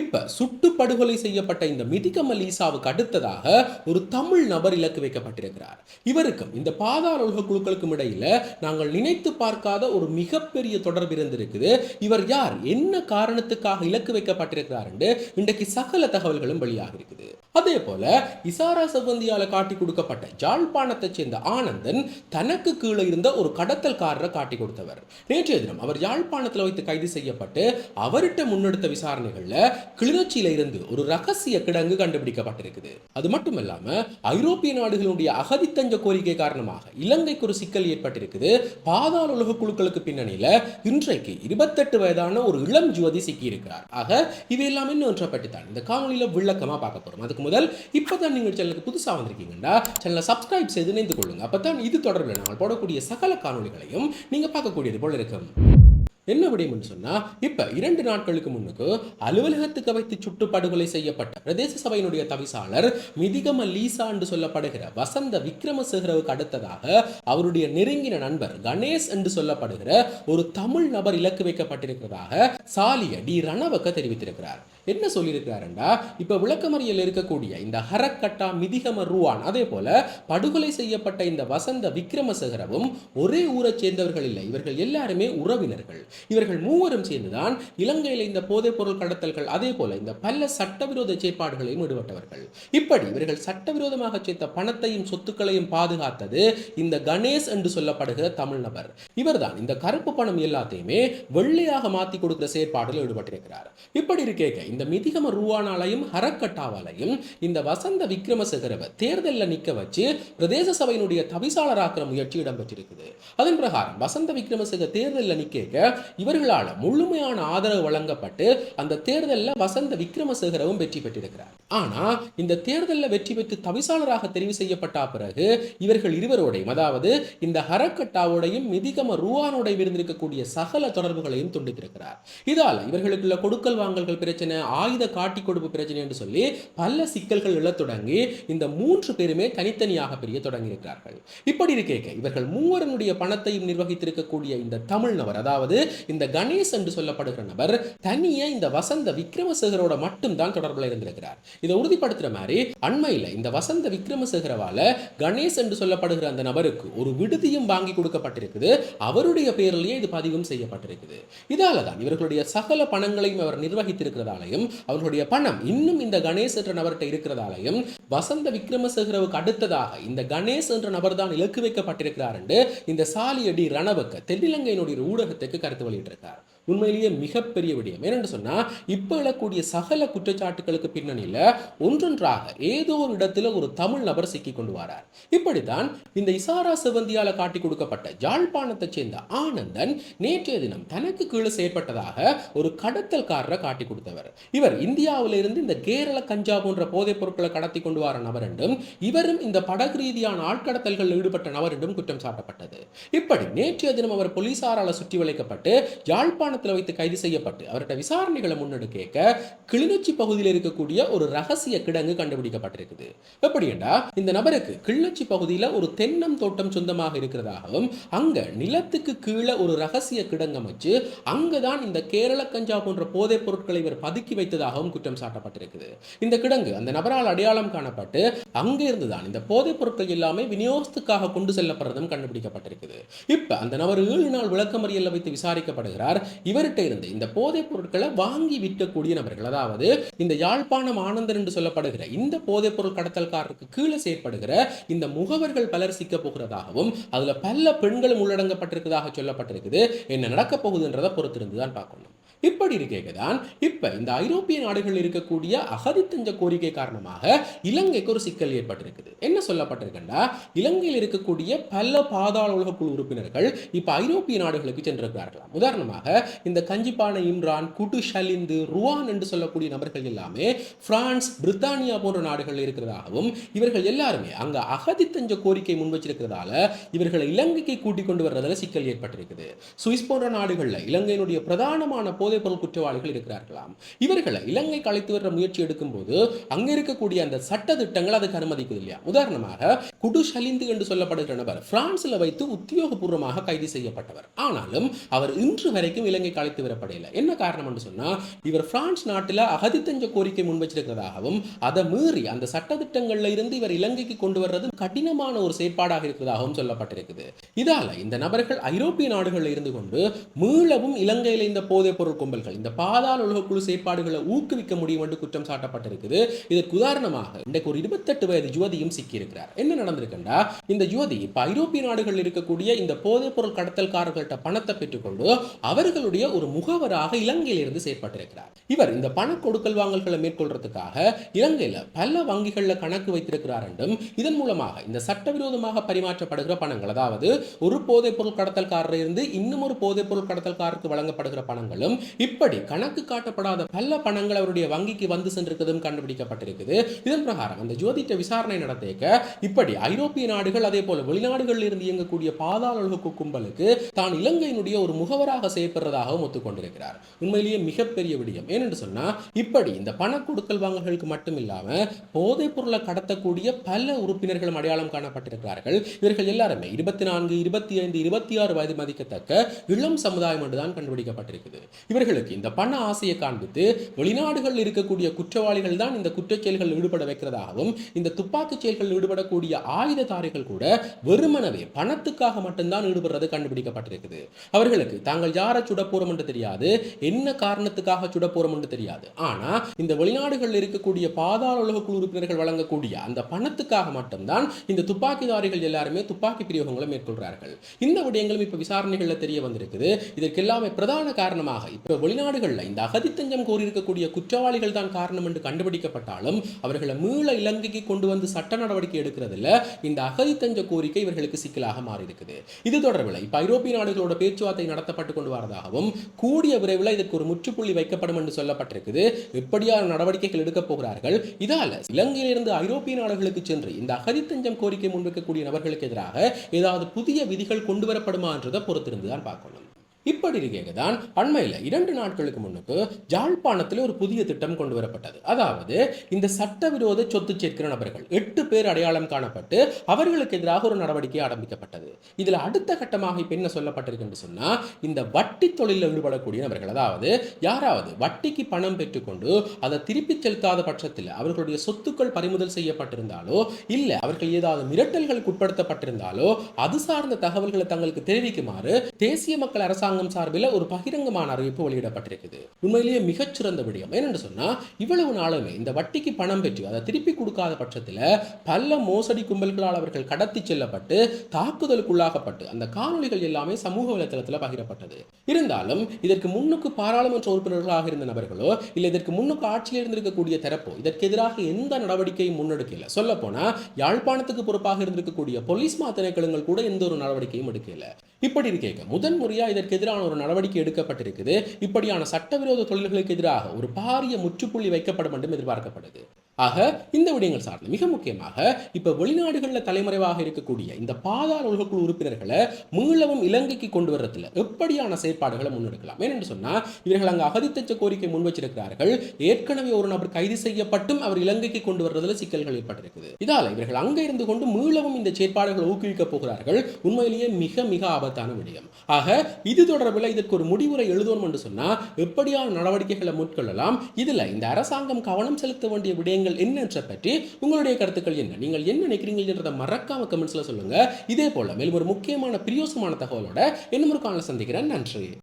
இப்ப சுட்டு படுகொலை செய்யப்பட்ட இந்த மிதிகமல் ஈசாவுக்கு அடுத்ததாக ஒரு தமிழ் நபர் இலக்கு வைக்கப்பட்டிருக்கிறார். இவருக்கும் இந்த பாதாள உலக குழுக்களுக்கும் இடையில நாங்கள் நினைத்து பார்க்காத ஒரு மிகப்பெரிய தொடர்பு இருந்திருக்குது. இவர் யார்? என்ன காரணத்துக்காக இலக்கு வைக்கப்பட்டிருக்கிறார் என்று இன்றைக்கு சகல தகவல்களும் வெளியாக இருக்குது அதே போல இசாரா செவ்வந்தியால காட்டி கொடுக்கப்பட்ட ஜாழ்ப்பாணத்தைச் சேர்ந்த ஆனந்தன் தனக்கு கீழே இருந்த ஒரு கடத்தல்காரரை காட்டி கொடுத்தவர். நேற்றைய தினம் அவர் யாழ்ப்பாணத்தில் வைத்து கைது செய்யப்பட்டு அவர்கிட்ட முன்னெடுத்த விசாரணைகள்ல கிளிநொச்சியில இருந்து ஒரு ரகசிய கிடங்கு கண்டுபிடிக்கப்பட்டிருக்குது. அது மட்டும் இல்லாம ஐரோப்பிய நாடுகளுடைய அகதித்தஞ்ச கோரிக்கை காரணமாக இலங்கைக்கு ஒரு சிக்கல் ஏற்பட்டிருக்குது. பாதாள உலக குழுக்களுக்கு பின்னணியில இன்றைக்கு இருபத்தெட்டு வயதான ஒரு இளம் ஜுவதி சிக்கியிருக்கிறார். ஆக இது எல்லாமே இன்னும் பற்றி தான் இந்த காணொலியில விளக்கமா பார்க்க போறோம். அதுக்கு முதல் இப்போ தான் நீங்கள் சேனலுக்கு புதுசாக வந்திருக்கீங்கன்னா சேனலை சப்ஸ்கிரைப் செய்து இணைந்து கொள்ளுங்க. அப்பதான் இது தொடர்பில் நாங்கள் போடக்கூடிய சகல காணொலிகளையும் நீங்கள் பார்க்கக்கூடியது போல இருக்கும். என்ன விடயம்னு சொன்னால் இப்போ இரண்டு நாட்களுக்கு முன்னுக்கு அலுவலகத்துக்கு வைத்து சுட்டு படுகொலை செய்யப்பட்ட பிரதேச சபையினுடைய தவிசாளர் மிதிகம லீசா என்று சொல்லப்படுகிற வசந்த விக்ரமசேகரவுக்கு அடுத்ததாக அவருடைய நெருங்கின நண்பர் கணேஷ் என்று சொல்லப்படுகிற ஒரு தமிழ் நபர் இலக்கு வைக்கப்பட்டிருக்கிறதாக சாலிய டி ரணவக்க தெரிவித்திருக்கிறார். என்ன சொல்லியிருக்கிறாருண்டா? இப்ப விளக்கமறியில் இருக்கக்கூடிய இந்த ஹரக்கட்டா மிதிகம ரூவான் அதே போல படுகொலை செய்யப்பட்ட இந்த வசந்த விக்ரமசகரவும் ஒரே ஊரைச் சேர்ந்தவர்கள் இல்லை. இவர்கள் எல்லாருமே உறவினர்கள். இவர்கள் மூவரும் சேர்ந்துதான் இலங்கையில் இந்த போதைப் பொருள் கடத்தல்கள் அதே போல இந்த பல சட்டவிரோத செயற்பாடுகளையும் ஈடுபட்டவர்கள். இப்படி இவர்கள் சட்டவிரோதமாக சேர்த்த பணத்தையும் சொத்துக்களையும் பாதுகாத்தது இந்த கணேஷ் என்று சொல்லப்படுகிற தமிழ் நபர். இவர்தான் இந்த கருப்பு பணம் எல்லாத்தையுமே வெள்ளையாக மாத்தி கொடுக்கிற செயற்பாடுகள் ஈடுபட்டிருக்கிறார். இப்படி இருக்கேக்க இந்த மிதிகம ரூவானாலையும் ஹரக்கட்டாவாலையும் இந்த வசந்த விக்ரமசேகரவை தேர்தலில் நிக்க வச்சு பிரதேச சபையினுடைய தவிசாளராக்கிற முயற்சி இடம்பெற்றிருக்குது. அதன் பிரகாரம் வசந்த விக்ரமசேகர் தேர்தலில் நிக்க இவர்களால் முழுமையான ஆதரவு வழங்கப்பட்டு அந்த தேர்தலில் வசந்த விக்ரமசேகரவும் வெற்றி பெற்றிருக்கிறார். ஆனால் இந்த தேர்தலில் வெற்றி பெற்று தவிசாளராக தெரிவு செய்யப்பட்ட பிறகு இவர்கள் இருவரோடையும் அதாவது இந்த ஹரக்கட்டாவோடையும் மிதிகம ரூவானோடையும் இருந்திருக்கக்கூடிய சகல தொடர்புகளையும் துண்டித்திருக்கிறார். இதால இவர்களுக்குள்ள கொடுக்கல் வாங்கல்கள் பிரச்சனை ஆயுத காட்டி கொடுப்பு பிரச்சனை என்று சொல்லி பல சிக்கல்கள் எழத் தொடங்கி இந்த மூன்று பேருமே தனித்தனியாக பிரிய தொடங்கி இருக்கிறார்கள் இப்படி இருக்கேக்க இவர்கள் மூவரனுடைய பணத்தையும் நிர்வகித்திருக்கக்கூடிய இந்த தமிழ் நபர் அதாவது இந்த கணேஷ் என்று சொல்லப்படுகிற நபர் தனியே இந்த வசந்த விக்ரமசேகரோட மட்டும்தான் தொடர்பில் இருந்திருக்கிறார். இதை உறுதிப்படுத்துற மாதிரி அண்மையில இந்த வசந்த விக்ரமசேகரவால கணேஷ் என்று சொல்லப்படுகிற அந்த நபருக்கு ஒரு விடுதியும் வாங்கி கொடுக்கப்பட்டிருக்குது. அவருடைய பேரிலேயே இது பதிவும் செய்யப்பட்டிருக்குது. இதால தான் இவர்களுடைய சகல பணங்களையும் அவர் நிர்வகித்திருக்கிறதாலையும் அவர்களுடைய பணம் இன்னும் இந்த கணேஷ் என்ற நபர்கிட்ட இருக்கிறதாலையும் வசந்த விக்ரமசேகரவுக்கு அடுத்ததாக இந்த கணேஷ் என்ற நபர் தான் இலக்கு வைக்கப்பட்டிருக்கிறார் என்று இந்த சாலியடி ரணவக்க தென்னிலங்கையினுடைய ஊடகத்துக்கு கருத்து வெளியிட்டிருக்கார். உண்மையிலேயே மிகப்பெரிய விடயம். ஏனென்று சொன்னால் இப்போ எழக்கூடிய சகல குற்றச்சாட்டுகளுக்கு பின்னணியில் ஒன்றொன்றாக ஏதோ ஒரு இடத்துல ஒரு தமிழ் நபர் சிக்கி கொண்டு வரார். இப்படித்தான் இந்த இசாரா செவந்தியால் காட்டி கொடுக்கப்பட்ட ஜாழ்ப்பாணத்தைச் சேர்ந்த ஆனந்தன் நேற்றைய தினம் தனக்கு கீழே செயற்பட்டதாக ஒரு கடத்தல்காரரை காட்டி கொடுத்தவர். இவர் இந்தியாவிலிருந்து இந்த கேரள கஞ்சா போன்ற போதைப் பொருட்களை கடத்தி கொண்டு வர நபர் என்றும் இவரும் இந்த படகு ரீதியான ஆட்கடத்தல்களில் ஈடுபட்ட நபர் என்றும் குற்றம் சாட்டப்பட்டது. இப்படி நேற்றைய தினம் அவர் போலீசாரால் சுற்றி வளைக்கப்பட்டு வாகனத்தில் வைத்து கைது செய்யப்பட்டு அவர்கிட்ட விசாரணைகளை முன்னெடுக்க கிளிநொச்சி பகுதியில் இருக்கக்கூடிய ஒரு ரகசிய கிடங்கு கண்டுபிடிக்கப்பட்டிருக்குது. எப்படி என்றா இந்த நபருக்கு கிளிநொச்சி பகுதியில் ஒரு தென்னம் தோட்டம் சொந்தமாக இருக்கிறதாகவும் அங்க நிலத்துக்கு கீழே ஒரு ரகசிய கிடங்கு அமைச்சு அங்கதான் இந்த கேரள கஞ்சா போன்ற போதைப் பொருட்களை இவர் பதுக்கி வைத்ததாகவும் குற்றம் சாட்டப்பட்டிருக்குது. இந்த கிடங்கு அந்த நபரால் அடையாளம் காணப்பட்டு அங்கே இருந்துதான் இந்த போதைப் பொருட்கள் எல்லாமே விநியோகத்துக்காக கொண்டு செல்லப்படுறதும் கண்டுபிடிக்கப்பட்டிருக்குது. இப்ப அந்த நபர் ஏழு நாள் விளக்கமறியல் வைத்து விசாரிக்கப்படுகிறார். இவர்கிட்ட இருந்து இந்த போதைப் பொருட்களை வாங்கி விற்கக்கூடிய நபர்கள் அதாவது இந்த யாழ்ப்பாணம் ஆனந்தர் என்று சொல்லப்படுகிற இந்த போதைப் பொருள் கடத்தல்காரருக்கு கீழே செயற்படுகிற இந்த முகவர்கள் பலர் சிக்க போகிறதாகவும் அதுல பல பெண்களும் உள்ளடங்கப்பட்டிருக்கிறதாக சொல்லப்பட்டிருக்குது. என்ன நடக்க போகுதுன்றதை பொறுத்திருந்து தான் பார்க்கணும். இப்படி இருக்கேக்க தான் இப்போ இந்த ஐரோப்பிய நாடுகளில் இருக்கக்கூடிய அகதித்தஞ்ச கோரிக்கை காரணமாக இலங்கைக்கு ஒரு சிக்கல் ஏற்பட்டிருக்குது. என்ன சொல்லப்பட்டிருக்குன்னா இலங்கையில் இருக்கக்கூடிய பல பாதாள உலக குழு உறுப்பினர்கள் இப்போ ஐரோப்பிய நாடுகளுக்கு சென்றிருக்கிறார்களாம் உதாரணமாக இந்த கஞ்சிப்பான இம்ரான் குட்டு ஷலிந்து ருவான் என்று சொல்லக்கூடிய நபர்கள் எல்லாமே பிரான்ஸ் பிரித்தானியா போன்ற நாடுகளில் இருக்கிறதாகவும் இவர்கள் எல்லாருமே அங்கே அகதி தஞ்ச கோரிக்கை முன் வச்சிருக்கிறதால இவர்களை இலங்கைக்கு கூட்டிக் கொண்டு வர்றதுல சிக்கல் ஏற்பட்டிருக்குது. சுவிஸ் போன்ற நாடுகளில் இலங்கையினுடைய பிரதானமான போர் போதைப்பொருள் குற்றவாளிகள் இருக்கிறார்களாம். இவர்களை இலங்கை கலைத்து வர முயற்சி எடுக்கும்போது அங்கே இருக்கக்கூடிய அந்த சட்ட திட்டங்கள் அதுக்கு அனுமதிக்குது இல்லையா? உதாரணமாக குடு ஷலிந்து என்று சொல்லப்படுகிற நபர் பிரான்ஸில் வைத்து உத்தியோகபூர்வமாக கைது செய்யப்பட்டவர். ஆனாலும் அவர் இன்று வரைக்கும் இலங்கை கலைத்து வரப்படையில. என்ன காரணம் என்று சொன்னால் இவர் பிரான்ஸ் நாட்டில் அகதித்தஞ்ச கோரிக்கை முன்வச்சிருக்கிறதாகவும் அதை மீறி அந்த சட்டத்திட்டங்களில் இருந்து இவர் இலங்கைக்கு கொண்டு வர்றது கடினமான ஒரு செயற்பாடாக இருக்கிறதாகவும் சொல்லப்பட்டிருக்குது. இதால இந்த நபர்கள் ஐரோப்பிய நாடுகளில் இருந்து கொண்டு மீளவும் இலங்கையில் இந்த போதைப் பொருள் கும்பல்கள். இந்த பாதாள உலகக்குழு செயற்பாடுகளை ஊக்குவிக்க முடியும் என்று குற்றம் சாட்டப்பட்டிருக்குது. இதற்கு உதாரணமாக இன்றைக்கு ஒரு இருபத்தெட்டு வயது யுவதியும் சிக்கியிருக்கிறார். என்ன நடந்திருக்குண்டா? இந்த யுவதி இப்ப ஐரோப்பிய நாடுகளில் இருக்கக்கூடிய இந்த போதைப் பொருள் கடத்தல்காரர்கள்ட்ட பணத்தை பெற்றுக்கொண்டு அவர்களுடைய ஒரு முகவராக இலங்கையிலிருந்து செயற்பட்டிருக்கிறார். இவர் இந்த பண கொடுக்கல் வாங்கல்களை மேற்கொள்றதுக்காக இலங்கையில பல வங்கிகளில் கணக்கு வைத்திருக்கிறார் என்றும் இதன் மூலமாக இந்த சட்டவிரோதமாக பரிமாற்றப்படுகிற பணங்கள் அதாவது ஒரு போதைப் பொருள் கடத்தல்காரர் இருந்து இன்னும் ஒரு போதைப் பொருள் கடத்தல்காரருக்கு வழங்கப்படுகிற பணங்களும் இப்படி கணக்கு காட்டப்படாத பல பணங்கள் அவருடைய வங்கிக்கு வந்து சென்றிருக்கிறதும் கண்டுபிடிக்கப்பட்டிருக்குது. இதன் பிரகாரம் அந்த ஜோதிட்ட விசாரணை நடத்தேக்க இப்படி ஐரோப்பிய நாடுகள் அதே போல வெளிநாடுகளில் இருந்து இயங்கக்கூடிய பாதாள உலக கும்பலுக்கு தான் இலங்கையினுடைய ஒரு முகவராக செயற்படுறதாகவும் ஒத்துக்கொண்டிருக்கிறார். உண்மையிலேயே மிகப்பெரிய விடயம். ஏனென்று சொன்னா இப்படி இந்த பண கொடுக்கல் வாங்கல்களுக்கு மட்டும் இல்லாம போதைப் பொருளை கடத்தக்கூடிய பல உறுப்பினர்களும் அடையாளம் காணப்பட்டிருக்கிறார்கள். இவர்கள் எல்லாருமே இருபத்தி நான்கு இருபத்தி ஐந்து இருபத்தி ஆறு வயது மதிக்கத்தக்க இளம் சமுதாயம் என்றுதான் கண்டுபிடிக்கப்பட்டிருக்குது. இவர் இவர்களுக்கு இந்த பண ஆசையை காண்பித்து வெளிநாடுகளில் இருக்கக்கூடிய குற்றவாளிகள் தான் இந்த குற்றச் செயல்களில் ஈடுபட வைக்கிறதாகவும் இந்த துப்பாக்கிச் செயல்களில் ஈடுபடக்கூடிய ஆயுததாரிகள் கூட வெறுமனவே பணத்துக்காக மட்டும்தான் ஈடுபடுறது கண்டுபிடிக்கப்பட்டிருக்குது. அவர்களுக்கு தாங்கள் யாரை சுட போறோம் என்று தெரியாது என்ன காரணத்துக்காக சுட போறோம் என்று தெரியாது. ஆனா இந்த வெளிநாடுகளில் இருக்கக்கூடிய பாதாள உலக குழு உறுப்பினர்கள் வழங்கக்கூடிய அந்த பணத்துக்காக மட்டும்தான் இந்த துப்பாக்கிதாரிகள் எல்லாருமே துப்பாக்கி பிரயோகங்களை மேற்கொள்றார்கள் இந்த விடயங்களும் இப்ப விசாரணைகள்ல தெரிய வந்திருக்குது. இதற்கெல்லாமே பிரதான காரணமாக வெளிநாடுகளில் இந்த அகதித்தஞ்சம் கோரியிருக்கக்கூடிய குற்றவாளிகள் தான் காரணம் என்று கண்டுபிடிக்கப்பட்டாலும் அவர்களை மீள இலங்கைக்கு கொண்டு வந்து சட்ட நடவடிக்கை எடுக்கிறதுல இந்த அகதித்தஞ்ச கோரிக்கை இவர்களுக்கு சிக்கலாக மாறி இருக்குது இது தொடர்பில் இப்ப ஐரோப்பிய நாடுகளோட பேச்சுவார்த்தை நடத்தப்பட்டு கொண்டு வரதாகவும் கூடிய விரைவில் இதற்கு ஒரு முற்றுப்புள்ளி வைக்கப்படும் என்று சொல்லப்பட்டிருக்குது. எப்படியான நடவடிக்கைகள் எடுக்கப் போகிறார்கள்? இதால இலங்கையிலிருந்து ஐரோப்பிய நாடுகளுக்கு சென்று இந்த அகதித்தஞ்சம் கோரிக்கை முன்வைக்கக்கூடிய நபர்களுக்கு எதிராக ஏதாவது புதிய விதிகள் கொண்டு வரப்படுமா என்றதை பொறுத்திருந்து தான் பார்க்கணும். இப்படி இருக்க தான் அண்மையில் இரண்டு நாட்களுக்கு முன்னுக்கு ஜாழ்ப்பாணத்தில் ஒரு புதிய திட்டம் கொண்டு வரப்பட்டது. அதாவது இந்த சட்டவிரோத சொத்து சேர்க்கிற நபர்கள் எட்டு பேர் அடையாளம் காணப்பட்டு அவர்களுக்கு எதிராக ஒரு நடவடிக்கை ஆரம்பிக்கப்பட்டது. இதில் அடுத்த கட்டமாக இப்போ என்ன சொல்லப்பட்டிருக்கு சொன்னால் இந்த வட்டி தொழிலில் ஈடுபடக்கூடிய நபர்கள் அதாவது யாராவது வட்டிக்கு பணம் பெற்றுக்கொண்டு அதை திருப்பி செலுத்தாத பட்சத்தில் அவர்களுடைய சொத்துக்கள் பறிமுதல் செய்யப்பட்டிருந்தாலோ இல்லை அவர்கள் ஏதாவது மிரட்டல்களுக்கு உட்படுத்தப்பட்டிருந்தாலோ அது சார்ந்த தகவல்களை தங்களுக்கு தெரிவிக்குமாறு தேசிய மக்கள் அரசாங்கம் சார்பில் ஒரு பகிரங்கமான அறிவிப்பு வெளியிடப்பட்டிருக்குது உண்மையிலேயே மிகச்சிறந்த விடயம். என்னென்னு சொன்னால் இவ்வளவு நாளுமே இந்த வட்டிக்கு பணம் பெற்று அதை திருப்பி கொடுக்காத பட்சத்தில் பல மோசடி கும்பல்களால் அவர்கள் கடத்தி செல்லப்பட்டு தாக்குதலுக்குள்ளாகப்பட்டு அந்த காணொலிகள் எல்லாமே சமூக வலைத்தளத்தில் பகிரப்பட்டது. இருந்தாலும் இதற்கு முன்னுக்கு பாராளுமன்ற உறுப்பினர்களாக இருந்த நபர்களோ இல்லை இதற்கு முன்னுக்கு ஆட்சியில் இருந்திருக்கக்கூடிய தரப்போ இதற்கு எதிராக எந்த நடவடிக்கையும் முன்னெடுக்கல. சொல்ல போனால் யாழ்ப்பாணத்துக்கு பொறுப்பாக இருந்திருக்கக்கூடிய போலீஸ் மா திணைக்களங்கள் கூட எந்த ஒரு நடவடிக்கையும் எடுக்கல. இப்படி இருக்க முதன்முறையாக இதற்கு எதிரான ஒரு நடவடிக்கை எடுக்கப்பட்டிருக்குது. இப்படியான சட்டவிரோத தொழில்களுக்கு எதிராக ஒரு பாரிய முற்றுப்புள்ளி வைக்கப்படும் என்றும் எதிர்பார்க்கப்படுது. ஆக இந்த விடயங்கள் சார்ந்து மிக முக்கியமாக இப்போ வெளிநாடுகளில் தலைமறைவாக இருக்கக்கூடிய இந்த பாதாள உலகக்குழு உறுப்பினர்களை மீளவும் இலங்கைக்கு கொண்டு வர்றதுல எப்படியான செயற்பாடுகளை முன்னெடுக்கலாம்? ஏனென்று சொன்னால் இவர்கள் அங்கு அகதித்தச்ச கோரிக்கை முன் வச்சிருக்கிறார்கள். ஏற்கனவே ஒரு நபர் கைது செய்யப்பட்டும் அவர் இலங்கைக்கு கொண்டு வர்றதுல சிக்கல்கள் ஏற்பட்டிருக்குது. இதால இவர்கள் அங்க இருந்து கொண்டு மீளவும் இந்த செயற்பாடுகளை ஊக்குவிக்க போகிறார்கள். உண்மையிலேயே மிக மிக ஆபத்தான விடயம். ஆக இது தொடர்பில் இதற்கு ஒரு முடிவுரை எழுதணும் என்று சொன்னால் எப்படியான நடவடிக்கைகளை மேற்கொள்ளலாம் இதுல இந்த அரசாங்கம் கவனம் செலுத்த வேண்டிய விடயங்கள் என்னென்ற பற்றி உங்களுடைய கருத்துக்கள் என்ன? நீங்கள் என்ன நினைக்கிறீங்கன்றதை மறக்காம கமெண்ட்ஸில் சொல்லுங்க. இதே போல மேலும் ஒரு முக்கியமான பிரியோசமான தகவலோட இன்னும் ஒரு காணல சந்திக்கிறேன். நன்றி.